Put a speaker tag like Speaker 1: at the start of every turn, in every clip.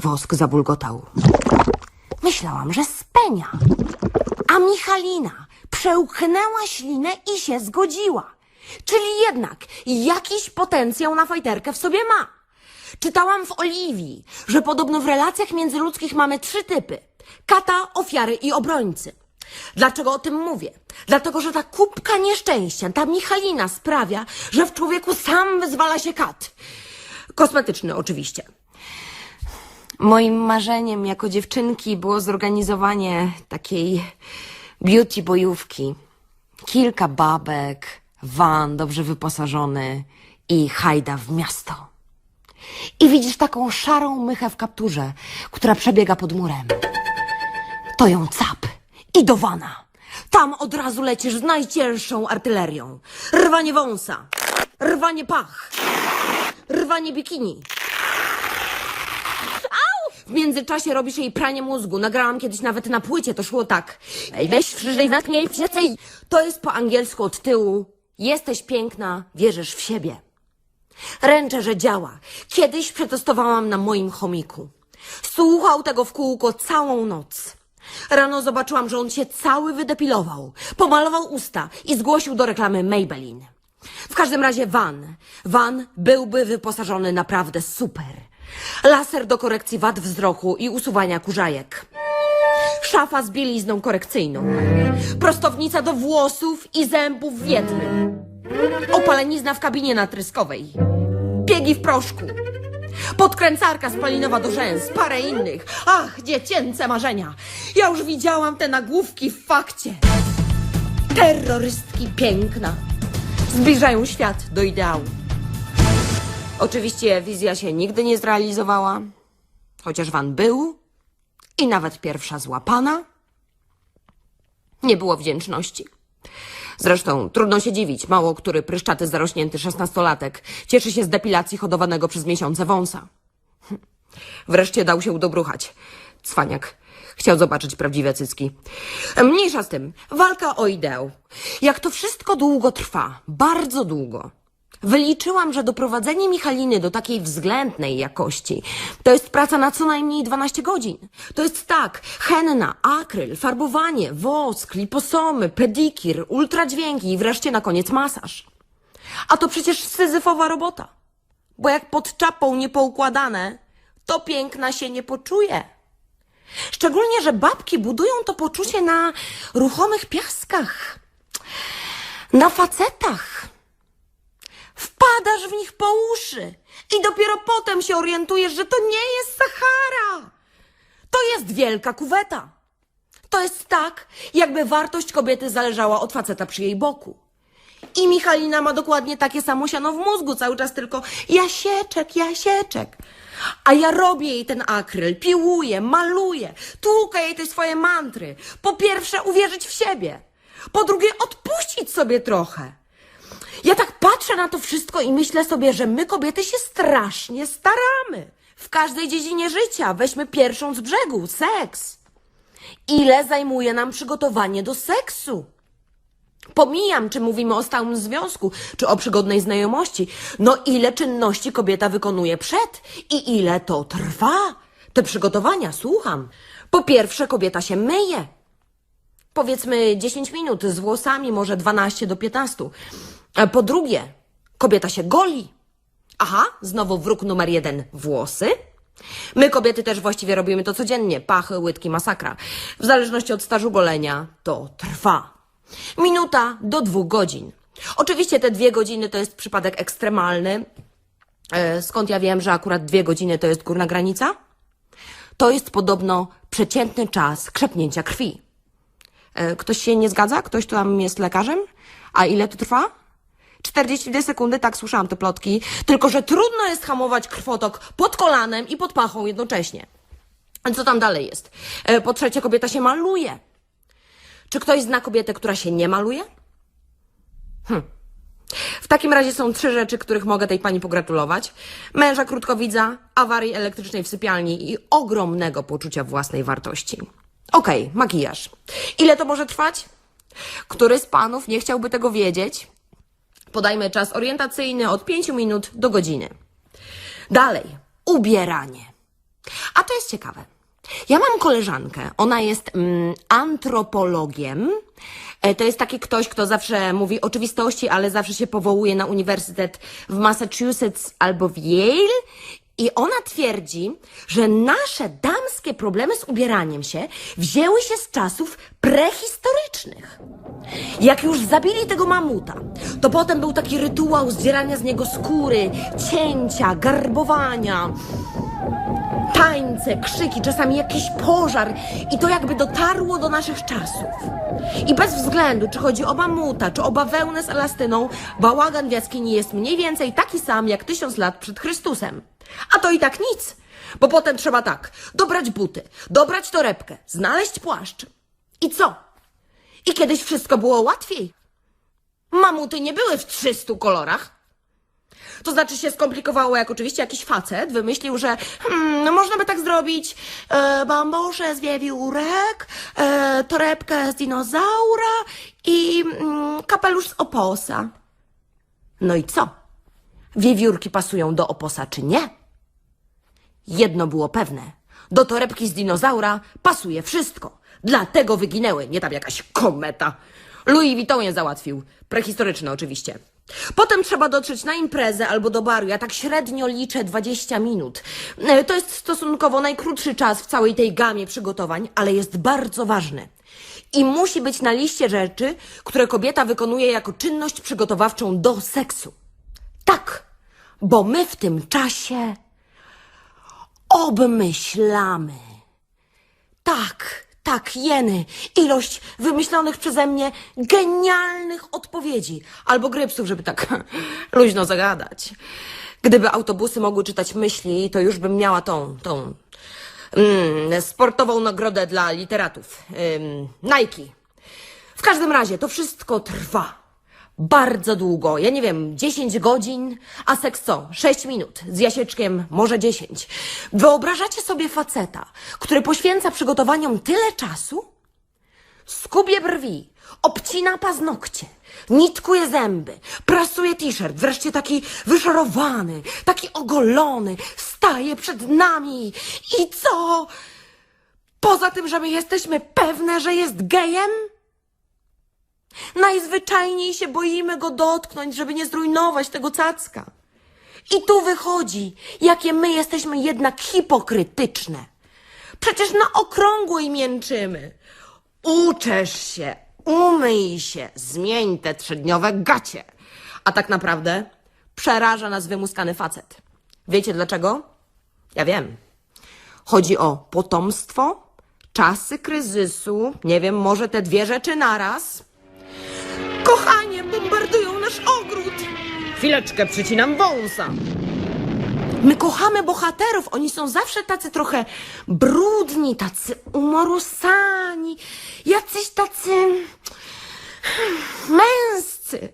Speaker 1: Wosk zabulgotał. Myślałam, że spenia. A Michalina przełknęła ślinę i się zgodziła. Czyli jednak jakiś potencjał na fajterkę w sobie ma. Czytałam w Oliwii, że podobno w relacjach międzyludzkich mamy trzy typy: kata, ofiary i obrońcy. Dlaczego o tym mówię? Dlatego, że ta kubka nieszczęścia, ta Michalina sprawia, że w człowieku sam wyzwala się kat. Kosmetyczny oczywiście. Moim marzeniem jako dziewczynki było zorganizowanie takiej beauty bojówki. Kilka babek, van dobrze wyposażony i hajda w miasto. I widzisz taką szarą mychę w kapturze, która przebiega pod murem. To ją cap i do wana. Tam od razu lecisz z najcięższą artylerią. Rwanie wąsa, rwanie pach, rwanie bikini. W międzyczasie robisz jej pranie mózgu. Nagrałam kiedyś nawet na płycie, to szło tak. Ej, weź przyjrzyj natknij więcej. To jest po angielsku od tyłu. Jesteś piękna, wierzysz w siebie. Ręczę, że działa. Kiedyś przetestowałam na moim chomiku. Słuchał tego w kółko całą noc. Rano zobaczyłam, że on się cały wydepilował, pomalował usta i zgłosił do reklamy Maybelline. W każdym razie van. Van byłby wyposażony naprawdę super. Laser do korekcji wad wzroku i usuwania kurzajek. Szafa z bielizną korekcyjną. Prostownica do włosów i zębów w jednym. Opalenizna w kabinie natryskowej. Biegi w proszku. Podkręcarka spalinowa do rzęs, parę innych. Ach, dziecięce marzenia. Ja już widziałam te nagłówki w fakcie. Terrorystki piękna. Zbliżają świat do ideału. Oczywiście wizja się nigdy nie zrealizowała, chociaż Van był i nawet pierwsza złapana. Nie było wdzięczności. Zresztą trudno się dziwić, mało który pryszczaty zarośnięty szesnastolatek cieszy się z depilacji hodowanego przez miesiące wąsa. Wreszcie dał się udobruchać. Cwaniak. Chciał zobaczyć prawdziwe cycki. Mniejsza z tym. Walka o ideał. Jak to wszystko długo trwa. Bardzo długo. Wyliczyłam, że doprowadzenie Michaliny do takiej względnej jakości to jest praca na co najmniej 12 godzin. To jest tak, henna, akryl, farbowanie, wosk, liposomy, pedikir, ultradźwięki i wreszcie na koniec masaż. A to przecież syzyfowa robota. Bo jak pod czapą niepoukładane, to piękna się nie poczuje. Szczególnie, że babki budują to poczucie na ruchomych piaskach, na facetach. W nich po uszy i dopiero potem się orientujesz, że to nie jest Sahara. To jest wielka kuweta. To jest tak, jakby wartość kobiety zależała od faceta przy jej boku. I Michalina ma dokładnie takie samo siano w mózgu, cały czas tylko jasieczek, jasieczek. A ja robię jej ten akryl, piłuję, maluję, tłukę jej te swoje mantry. Po pierwsze, uwierzyć w siebie. Po drugie, odpuścić sobie trochę. Patrzę na to wszystko i myślę sobie, że my kobiety się strasznie staramy. W każdej dziedzinie życia weźmy pierwszą z brzegu seks. Ile zajmuje nam przygotowanie do seksu? Pomijam, czy mówimy o stałym związku, czy o przygodnej znajomości. No ile czynności kobieta wykonuje przed i ile to trwa? Te przygotowania, słucham. Po pierwsze, kobieta się myje. Powiedzmy 10 minut z włosami, może 12 do 15. A Po drugie, kobieta się goli. Aha, znowu wróg numer jeden włosy. My kobiety też właściwie robimy to codziennie. Pachy, łydki, masakra. W zależności od stażu golenia to trwa. Minuta do dwóch godzin. Oczywiście te dwie godziny to jest przypadek ekstremalny. E, Skąd ja wiem, że akurat dwie godziny to jest górna granica? To jest podobno przeciętny czas krzepnięcia krwi. E, Ktoś się nie zgadza? Ktoś tam jest lekarzem? A ile to trwa? 42 sekundy, tak słyszałam te plotki. Tylko, że trudno jest hamować krwotok pod kolanem i pod pachą jednocześnie. Co tam dalej jest? E, Po trzecie, kobieta się maluje. Czy ktoś zna kobietę, która się nie maluje? Hm. W takim razie są trzy rzeczy, których mogę tej pani pogratulować. Męża krótkowidza, awarii elektrycznej w sypialni i ogromnego poczucia własnej wartości. Okej, makijaż. Ile to może trwać? Który z panów nie chciałby tego wiedzieć? Podajmy czas orientacyjny od 5 minut do godziny. Dalej, ubieranie. A to jest ciekawe. Ja mam koleżankę, ona jest mm, antropologiem. E, To jest taki ktoś, kto zawsze mówi oczywistości, ale zawsze się powołuje na uniwersytet w Massachusetts albo w Yale. I ona twierdzi, że nasze damskie problemy z ubieraniem się wzięły się z czasów prehistorycznych. Jak już zabili tego mamuta, to potem był taki rytuał zdzierania z niego skóry, cięcia, garbowania, tańce, krzyki, czasami jakiś pożar i to jakby dotarło do naszych czasów. I bez względu, czy chodzi o mamuta, czy o bawełnę z elastyną, bałagan w jaskini jest mniej więcej taki sam jak tysiąc lat przed Chrystusem. A to i tak nic, bo potem trzeba tak, dobrać buty, dobrać torebkę, znaleźć płaszcz. I co? I kiedyś wszystko było łatwiej. Mamuty nie były w 300 kolorach. To znaczy się skomplikowało, jak oczywiście jakiś facet wymyślił, że hmm, no można by tak zrobić e, bambosze z wiewiórek, e, torebkę z dinozaura i mm, kapelusz z oposa. No i co? Wiewiórki pasują do oposa czy nie? Jedno było pewne. Do torebki z dinozaura pasuje wszystko. Dlatego wyginęły, nie tam jakaś kometa. Louis Vuitton je załatwił. Prehistoryczne oczywiście. Potem trzeba dotrzeć na imprezę albo do baru. Ja tak średnio liczę 20 minut. E, To jest stosunkowo najkrótszy czas w całej tej gamie przygotowań, ale jest bardzo ważny. I musi być na liście rzeczy, które kobieta wykonuje jako czynność przygotowawczą do seksu. Tak, bo my w tym czasie obmyślamy. Tak, tak, jeny. Ilość wymyślonych przeze mnie genialnych odpowiedzi. Albo grypsów, żeby tak luźno zagadać. Gdyby autobusy mogły czytać myśli, to już bym miała tą, tą mm, sportową nagrodę dla literatów. Ym, Nike. W każdym razie to wszystko trwa. Bardzo długo, ja nie wiem, 10 godzin, a seks co? 6 minut, z jasieczkiem może 10. Wyobrażacie sobie faceta, który poświęca przygotowaniom tyle czasu? Skubie brwi, obcina paznokcie, nitkuje zęby, prasuje t-shirt, wreszcie taki wyszarowany, taki ogolony, staje przed nami i co? Poza tym, że my jesteśmy pewne, że jest gejem? Najzwyczajniej się boimy go dotknąć, żeby nie zrujnować tego cacka. I tu wychodzi, jakie my jesteśmy jednak hipokrytyczne. Przecież na okrągło im jęczymy. Uczesz się, umyj się, zmień te trzydniowe gacie. A tak naprawdę przeraża nas wymuskany facet. Wiecie dlaczego? Ja wiem. Chodzi o potomstwo, czasy kryzysu, nie wiem, może te dwie rzeczy naraz. Kochanie, bombardują nasz ogród! Chwileczkę, przycinam wąsa. My kochamy bohaterów, oni są zawsze tacy trochę brudni, tacy umorusani, jacyś tacy męscy.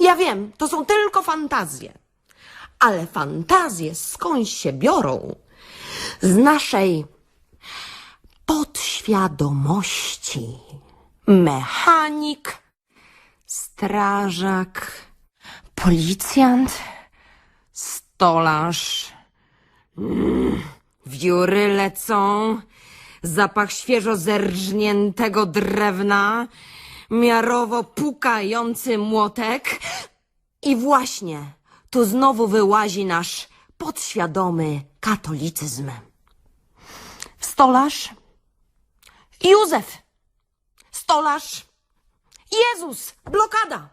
Speaker 1: Ja wiem, to są tylko fantazje. Ale fantazje skądś się biorą? Z naszej podświadomości. Mechanik, strażak, policjant, stolarz. Mm, wióry lecą, zapach świeżo zerżniętego drewna, miarowo pukający młotek. I właśnie tu znowu wyłazi nasz podświadomy katolicyzm. Stolarz, Józef, stolarz, Jezus, blokada.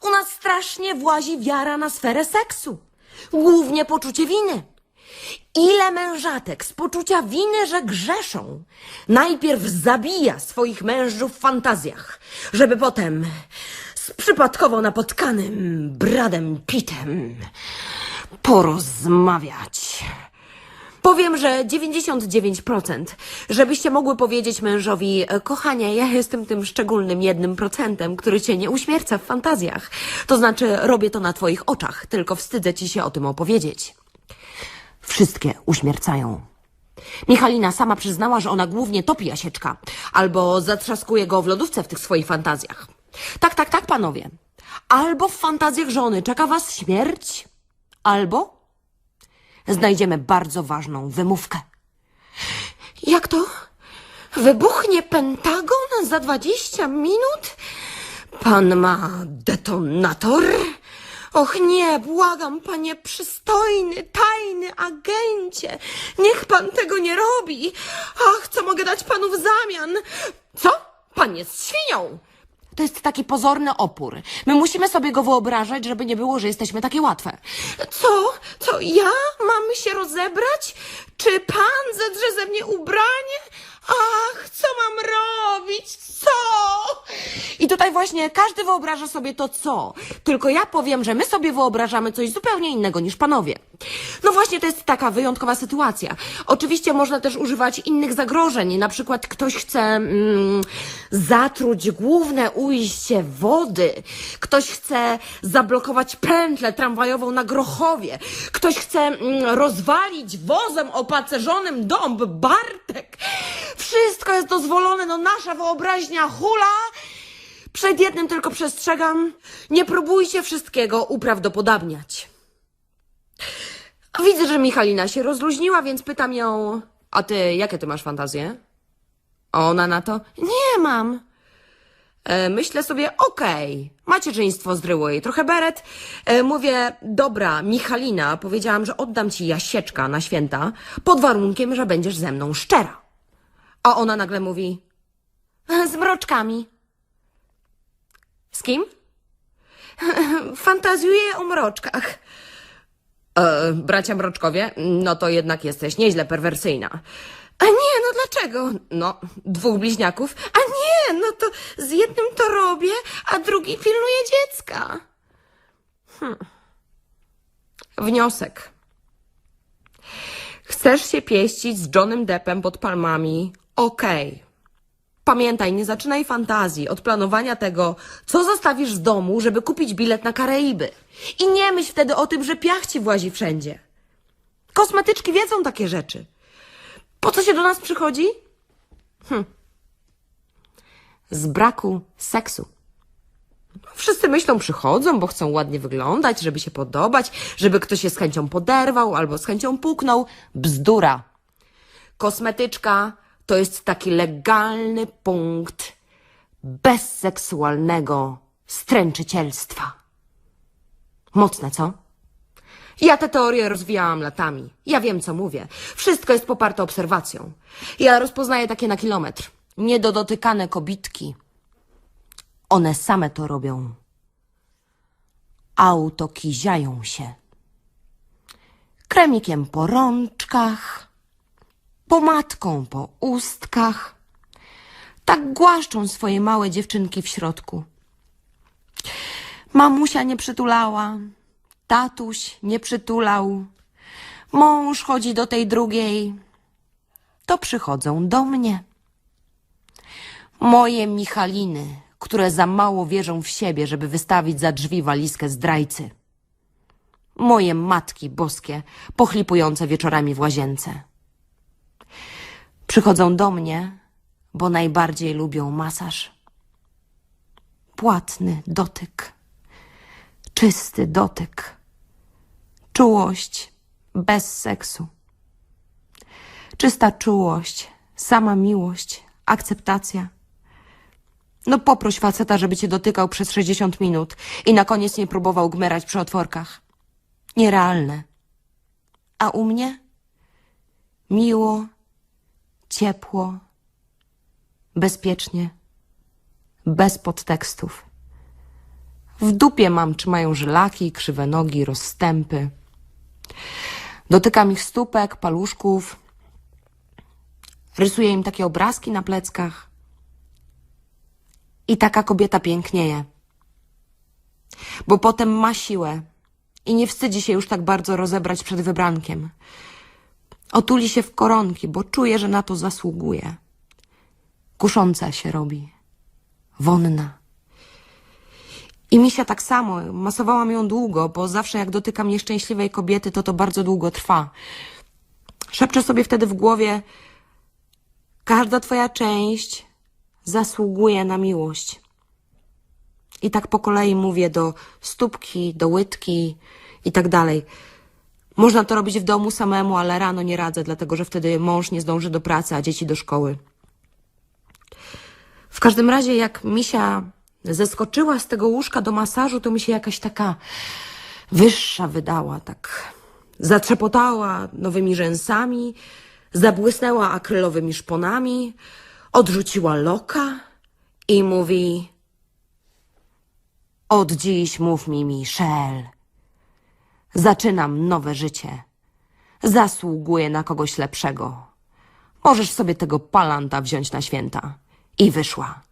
Speaker 1: U nas strasznie włazi wiara na sferę seksu. Głównie poczucie winy. Ile mężatek z poczucia winy, że grzeszą, najpierw zabija swoich mężów w fantazjach, żeby potem z przypadkowo napotkanym Bradem Pittem porozmawiać. Powiem, że 99%, żebyście mogły powiedzieć mężowi, "E, kochanie, ja jestem tym szczególnym jednym procentem, który cię nie uśmierca w fantazjach. To znaczy, robię to na twoich oczach, tylko wstydzę ci się o tym opowiedzieć. Wszystkie uśmiercają. Michalina sama przyznała, że ona głównie topi Jasieczka, albo zatrzaskuje go w lodówce w tych swoich fantazjach. Tak, tak, tak, panowie. Albo w fantazjach żony czeka was śmierć, albo znajdziemy bardzo ważną wymówkę. Jak to? Wybuchnie Pentagon za 20 minut? Pan ma detonator? Och nie, błagam, panie przystojny, tajny agencie. Niech pan tego nie robi. Ach, co mogę dać panu w zamian? Co? Pan jest świnią. To jest taki pozorny opór. My musimy sobie go wyobrażać, żeby nie było, że jesteśmy takie łatwe. Co? Co ja mam się rozebrać? Czy pan zedrze ze mnie ubranie? Ach, co mam robić? Co? I tutaj właśnie każdy wyobraża sobie to co. Tylko ja powiem, że my sobie wyobrażamy coś zupełnie innego niż panowie. No właśnie, to jest taka wyjątkowa sytuacja. Oczywiście można też używać innych zagrożeń. Na przykład ktoś chce mm, zatruć główne ujście wody. Ktoś chce zablokować pętlę tramwajową na Grochowie. Ktoś chce mm, rozwalić wozem opacerzonym dąb Bartek. Wszystko jest dozwolone, no nasza wyobraźnia hula. Przed jednym tylko przestrzegam. Nie próbujcie wszystkiego uprawdopodobniać. Widzę, że Michalina się rozluźniła, więc pytam ją: A ty, jakie ty masz fantazje? A ona na to: Nie mam. E, myślę sobie: Okej, macierzyństwo zdryło jej trochę beret. E, mówię: Dobra, Michalina, powiedziałam, że oddam ci jasieczka na święta, pod warunkiem, że będziesz ze mną szczera. A ona nagle mówi: Z mroczkami. Z kim? Fantazjuję o mroczkach. E, bracia Mroczkowie, no to jednak jesteś nieźle perwersyjna. A nie, no dlaczego? No, dwóch bliźniaków. A nie, no to z jednym to robię, a drugi pilnuje dziecka. Hm. Wniosek. Chcesz się pieścić z Johnem Deppem pod palmami? Okej. Pamiętaj, nie zaczynaj fantazji od planowania tego, co zostawisz z domu, żeby kupić bilet na Karaiby. I nie myśl wtedy o tym, że piach ci włazi wszędzie. Kosmetyczki wiedzą takie rzeczy. Po co się do nas przychodzi? Hm. Z braku seksu. Wszyscy myślą, przychodzą, bo chcą ładnie wyglądać, żeby się podobać, żeby ktoś się z chęcią poderwał albo z chęcią puknął. Bzdura. Kosmetyczka to jest taki legalny punkt bezseksualnego stręczycielstwa. Mocne, co? Ja tę teorię rozwijałam latami. Ja wiem, co mówię. Wszystko jest poparte obserwacją. Ja rozpoznaję takie na kilometr. Niedodotykane kobitki. One same to robią. Autokiziają się. Kremikiem po rączkach, pomadką po ustkach. Tak głaszczą swoje małe dziewczynki w środku. Mamusia nie przytulała, tatuś nie przytulał, mąż chodzi do tej drugiej, to przychodzą do mnie. Moje Michaliny, które za mało wierzą w siebie, żeby wystawić za drzwi walizkę zdrajcy. Moje matki boskie, pochlipujące wieczorami w łazience. Przychodzą do mnie, bo najbardziej lubią masaż. Płatny dotyk, czysty dotyk, czułość bez seksu. Czysta czułość, sama miłość, akceptacja. No poproś faceta, żeby cię dotykał przez 60 minut i na koniec nie próbował gmerać przy otworkach. Nierealne. A u mnie? Miło, ciepło, bezpiecznie, bez podtekstów. W dupie mam, czy mają żylaki, krzywe nogi, rozstępy. Dotykam ich stópek, paluszków. Rysuję im takie obrazki na pleckach. I taka kobieta pięknieje. Bo potem ma siłę i nie wstydzi się już tak bardzo rozebrać przed wybrankiem. Otuli się w koronki, bo czuje, że na to zasługuje. Kusząca się robi. Wonna. I Misia tak samo. Masowałam ją długo, bo zawsze jak dotykam nieszczęśliwej kobiety, to to bardzo długo trwa. Szepczę sobie wtedy w głowie, każda twoja część zasługuje na miłość. I tak po kolei mówię do stópki, do łydki i tak dalej. Można to robić w domu samemu, ale rano nie radzę, dlatego że wtedy mąż nie zdąży do pracy, a dzieci do szkoły. W każdym razie, jak misia zeskoczyła z tego łóżka do masażu, to mi się jakaś taka wyższa wydała, tak zatrzepotała nowymi rzęsami, zabłysnęła akrylowymi szponami, odrzuciła loka i mówi: Od dziś mów mi, Michelle. Zaczynam nowe życie. Zasługuję na kogoś lepszego. Możesz sobie tego palanta wziąć na święta. I wyszła.